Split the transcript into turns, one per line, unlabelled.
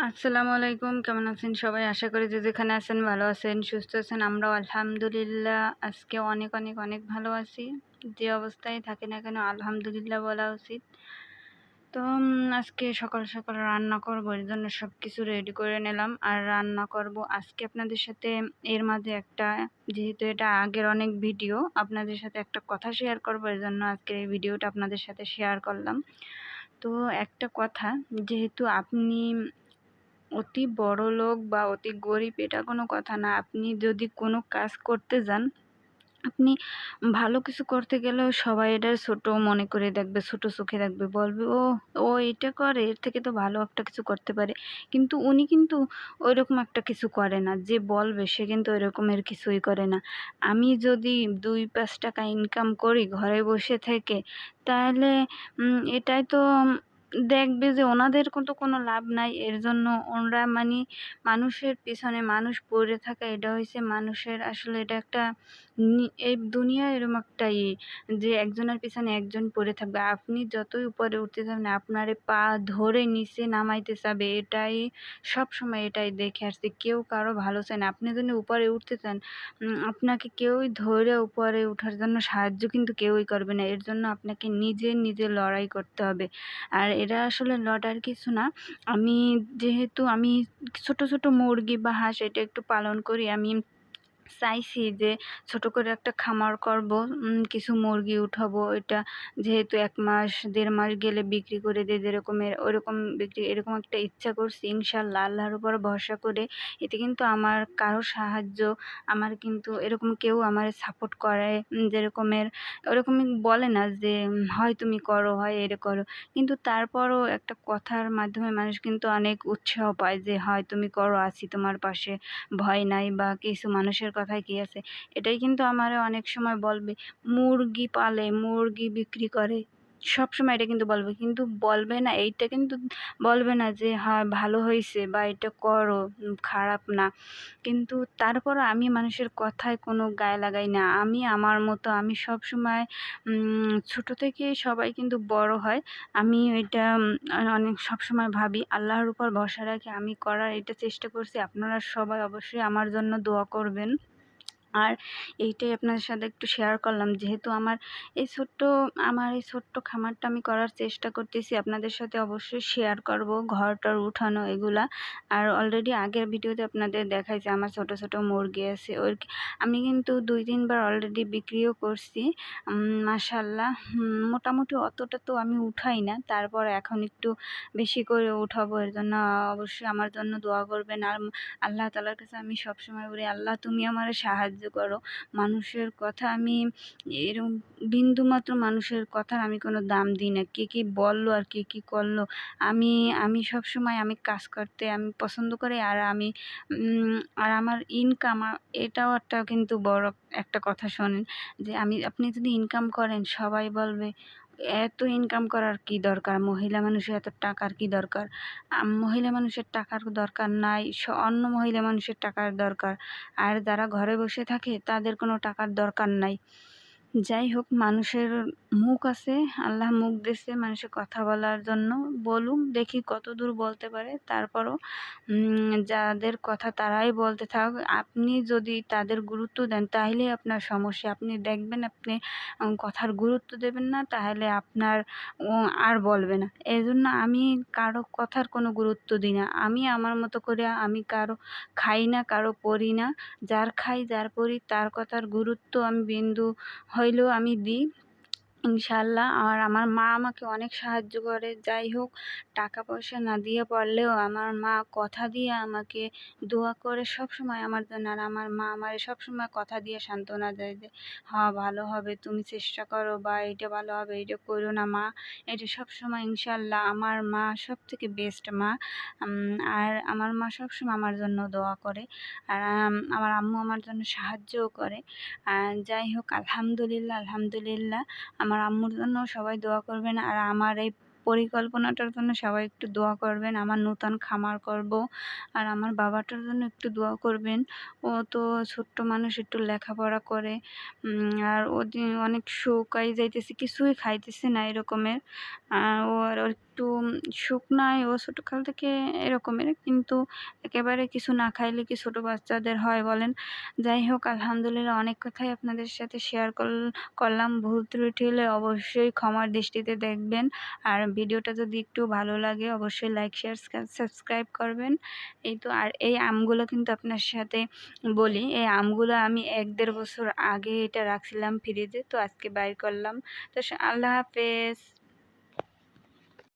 আসসালামু আলাইকুম, কেমন আছেন সবাই? আশা করি যে যেখানে আছেন ভালো আছেন, সুস্থ আছেন। আমরাও আলহামদুলিল্লাহ, আজকে অনেক অনেক অনেক ভালো আছি। যে অবস্থায় থাকি না কেন, আলহামদুলিল্লাহ বলা উচিত। তো আজকে সকাল সকাল রান্না করব, এর জন্য সব কিছু রেডি করে নিলাম। আর রান্না করব আজকে আপনাদের সাথে, এর মাঝে একটা, যেহেতু এটা আগের অনেক ভিডিও, আপনাদের সাথে একটা কথা শেয়ার করব, এর জন্য আজকে এই ভিডিওটা আপনাদের সাথে শেয়ার করলাম। তো, একটা কথা, যেহেতু আপনি অতি বড় লোক বা অতি গরিব, এটা কোনো কথা না। আপনি যদি কোনো কাজ করতে যান, আপনি ভালো কিছু করতে গেলেও সবাই এটা ছোট মনে করে দেখবে, ছোট চোখে দেখবে, বলবে, ও ও এটা করে, এর থেকে তো ভালো একটা কিছু করতে পারে। কিন্তু উনি কিন্তু ওই রকম একটা কিছু করে না। যে বলবে, সে কিন্তু ওই রকমের কিছুই করে না। আমি যদি দুই, পাঁচ টাকা ইনকাম করি, ঘরে বসে থেকে, তাহলে এটাই তো দেখবে যে ওনাদের কিন্তু কোনো লাভ নাই। এর জন্য ওনারা মানে মানুষের পিছনে মানুষ পড়ে থাকা, এটা হয়েছে মানুষের আসলে এটা একটা এই দুনিয়া এরম একটা ইয়ে যে একজনের পিছনে একজন পড়ে থাকবে। আপনি যতই উপরে উঠতে যাবেন, আপনার পা ধরে নিচে নামাইতে চাবে, এটাই সব সময় এটাই দেখে আসছে। কেউ কারও ভালো চায় না। আপনি যদি উপরে উঠতে চান আপনাকে কেউই ধরে উপরে ওঠার জন্য সাহায্য কিন্তু কেউই করবে না। এর জন্য আপনাকে নিজে নিজে লড়াই করতে হবে। আর এটা আসলে লড়ার কিছু না। আমি যেহেতু আমি ছোট ছোট মুরগি বা হাঁস এটা একটু পালন করি, আমি চাইছি যে ছোট করে একটা খামার করব কিছু মুরগি উঠাবো এটা যেহেতু এক মাস, দেড় মাস গেলে বিক্রি করে দিয়ে যেরকমের ওরকম বিক্রি, এরকম একটা ইচ্ছা করছি ইনশাল্লাহ আল্লাহর উপর ভরসা করে। এতে কিন্তু আমার কারও সাহায্য, আমার কিন্তু এরকম কেউ আমার সাপোর্ট করে যেরকমের, ওরকম বলে না যে হয় তুমি করো, হয় এর করো। কিন্তু তারপরও একটা কথার মাধ্যমে মানুষ কিন্তু অনেক উৎসাহ পায় যে, হয় তুমি করো, আছি তোমার পাশে, ভয় নাই। বা কিছু মানুষের কথায় কি আছে? এটাই কিন্তু আমারে অনেক সময় বলবে মুরগি পালে মুরগি বিক্রি করে। সব সময় এটা কিন্তু বলবে। কিন্তু বলবে না, এইটা কিন্তু বলবে না যে হ্যাঁ ভালো হয়েছে বা এটা করো খারাপ না। কিন্তু তারপর আমি মানুষের কথায় কোনো গায়ে লাগাই না। আমি, আমার মতো, আমি সব সময় ছোটো থেকে সবাই কিন্তু বড় হয়। আমি এটা অনেক সব সময় ভাবি, আল্লাহর উপর ভরসা রাখি, আমি করার এটা চেষ্টা করছি। আপনারা সবাই অবশ্যই আমার জন্য দোয়া করবেন। আর এইটাই আপনাদের সাথে একটু শেয়ার করলাম। যেহেতু আমার এই ছোট্ট, আমার এই ছোট্ট খামারটা আমি করার চেষ্টা করতেছি, আপনাদের সাথে অবশ্যই শেয়ার করব ঘরটার উঠানো এগুলা। আর অলরেডি আগের ভিডিওতে আপনাদের দেখাইছে, আমার ছোট ছোট মুরগি আছে, ওর আমি কিন্তু দুই, তিনবার অলরেডি বিক্রিও করছি। মাসাল্লাহ মোটামুটি অতটা তো আমি উঠাই না, তারপর এখন একটু বেশি করে উঠাবো, এর জন্য অবশ্যই আমার জন্য দোয়া করবেন। আর আল্লাহ তালার কাছে আমি সবসময় বলি, আল্লাহ তুমি আমার সাহায্য সাহায্য করো। মানুষের কথা আমি এরকম বিন্দুমাত্র মানুষের কথার আমি কোনো দাম দিই না। কে কী বলল আর কে কী করল? আমি আমি সবসময় আমি কাজ করতে, আমি পছন্দ করি আর আমি আর আমার ইনকাম এটাও একটা কিন্তু বড় একটা কথা শোনেন যে আমি, আপনি যদি ইনকাম করেন সবাই বলবে এত ইনকাম করার কি দরকার? মহিলা মানুষের এত টাকার কি দরকার? মহিলা মানুষের টাকার দরকার নাই অন্য মহিলা মানুষের টাকার দরকার। আর যারা ঘরে বসে থাকে, তাদের কোনো টাকার দরকার নাই। যাই হোক মানুষের মুখ আছে, আল্লাহ মুখ দিচ্ছে মানুষের কথা বলার জন্য। বলুক, দেখি কত দূর বলতে পারে। তারপরও যাদের কথা তারাই বলতে থাক, আপনি যদি তাদের গুরুত্ব দেন তাহলে আপনার সমস্যা। আপনি দেখবেন, আপনি কথার গুরুত্ব দেবেন না তাহলে আপনার আর বলবে না। এই জন্য আমি কারও কথার কোনো গুরুত্ব দিই না। আমি আমার মতো করে, আমি কারও খাই না, কারও পড়ি না। যার খাই, যার পড়ি, তার কথার গুরুত্ব আমি বিন্দু হইলেও আমি দিই। ইনশাল্লাহ। আর আমার মা আমাকে অনেক সাহায্য করে। যাই হোক টাকা পয়সা না দিয়ে পারলেও আমার মা কথা দিয়ে আমাকে দোয়া করে সব সময় আমার জন্য। আর আমার মা আমার সব সময় কথা দিয়ে সান্ত্বনা দেয় যে হ্যাঁ ভালো হবে, তুমি চেষ্টা করো বা এইটা ভালো হবে, এইটা করো না মা। এটা সব সময় ইনশাল্লাহ আমার মা সব থেকে বেস্ট মা আর আমার মা সব সময় আমার জন্য দোয়া করে। আর আমার আম্মু আমার জন্য সাহায্যও করে। আর যাই হোক, আলহামদুলিল্লাহ আলহামদুলিল্লাহ। আমার আম্মুর জন্য সবাই দোয়া করবেন আর আমার এই পরিকল্পনাটার জন্য সবাই একটু দোয়া করবেন। আমার নূতন খামার করব আর আমার বাবাটার জন্য একটু দোয়া করবেন। ও তো ছোট্ট মানুষ, একটু লেখাপড়া করে আর ও অনেক শুকাই যাইতেছে, কিছুই খাইতেছে না এরকমের। ও আর একটু শুকনায় ও ছোটোকাল থেকে এরকমের, কিন্তু একেবারে কিছু না খাইলে কি ছোটো বাচ্চাদের হয় বলেন? যাই হোক, আলহামদুলিল্লাহ অনেক কথাই আপনাদের সাথে শেয়ার করলাম। ভুল ত্রুটি হলে অবশ্যই ক্ষমার দৃষ্টিতে দেখবেন। আর ভিডিওটা যদি একটু ভালো লাগে, অবশ্যই লাইক শেয়ার সাবস্ক্রাইব করবেন। এই তো, আর এই আমগুলো কিন্তু আপনার সাথে বলি, এই আমগুলো আমি এক দেড় বছর আগে এটা রাখছিলাম ফ্রিজে তো আজকে বাইর করলাম। তো আল্লাহ হাফেজ।